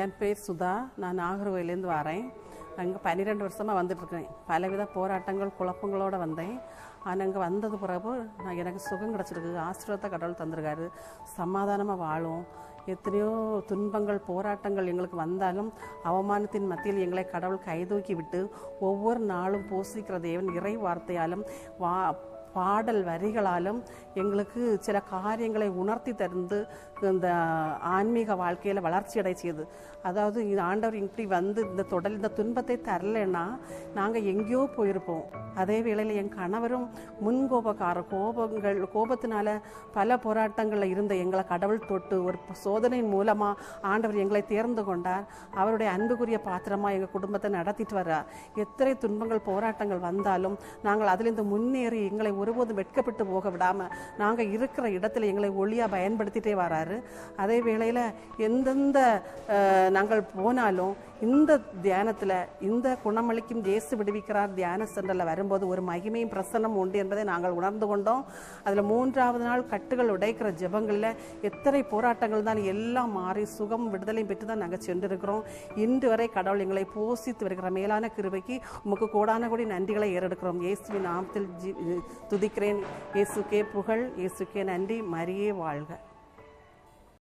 என் பேர் சுதா. நான் நாகர்கோயிலேருந்து வரேன். அங்கே பன்னிரெண்டு வருஷமாக வந்துட்டுருக்கேன். பலவித போராட்டங்கள் குழப்பங்களோடு வந்தேன். ஆனால் அங்கே வந்தது பிறகு நான் எனக்கு சுகம் கிடச்சிருக்கு. ஆசீர்வாதத்தை கடவுள் தந்திருக்காரு. சமாதானமாக வாழும். எத்தனையோ துன்பங்கள் போராட்டங்கள் எங்களுக்கு வந்தாலும் அவமானத்தின் மத்தியில் எங்களை கடவுள் கைதூக்கி விட்டு ஒவ்வொரு நாளும் போசிக்கிற தேவன் இறை வார்த்தையாலும் வா பாடல் வரிகளாலும் எங்களுக்கு சில காரியங்களை உணர்த்தி தந்து இந்த ஆன்மீக வாழ்க்கையில் வளர்ச்சி அடை செய்யுது அதாவது இந்த ஆண்டவர் இப்படி வந்து இந்த தொடர் இந்த துன்பத்தை தரலைன்னா நாங்கள் எங்கேயோ போயிருப்போம். அதே வேளையில் என் கணவரும் முன்கோபக்கார கோபங்கள் கோபத்தினால பல போராட்டங்களில் இருந்த எங்களை கடவுள் தொட்டு ஒரு சோதனையின் மூலமாக ஆண்டவர் எங்களை தேர்ந்து கொண்டார். அவருடைய அன்புக்குரிய பாத்திரமாக எங்கள் குடும்பத்தை நடத்திட்டு வர்றார். எத்தனை துன்பங்கள் போராட்டங்கள் வந்தாலும் நாங்கள் அதிலிருந்து முன்னேறி எங்களை ஒருபோதும் வெட்கப்பட்டு போக விடாமல் நாங்கள் இருக்கிற இடத்துல எங்களை ஒளியாக பயன்படுத்திட்டே வராரு. அதே வேளையில் எந்தெந்த நாங்கள் போனாலும் இந்த தியானத்தில் இந்த குணமளிக்கும் இயேசு விடுவிக்கிறார் தியான சென்டரில் வரும்போது ஒரு மகிமையும் பிரசன்னம் உண்டு என்பதை நாங்கள் உணர்ந்து கொண்டோம். அதில் மூன்றாவது நாள் கட்டுகள் உடைக்கிற ஜெபங்களில் எத்தனை போராட்டங்கள் தான் எல்லாம் மாறி சுகம் விடுதலையும் பெற்று தான் நாங்கள் சென்றிருக்கிறோம். இன்று வரை கடவுள் எங்களை போசித்து வருகிற மேலான கிருபைக்கு உமக்கு கோடான கோடி நன்றிகளை ஏறெடுக்கிறோம். இயேசுவின் நாமத்தில் ஜி- துதிக்கிறேன். இயேசுக்கே புகழ் இயேசுக்கே நன்றி. மரியே வாழ்க.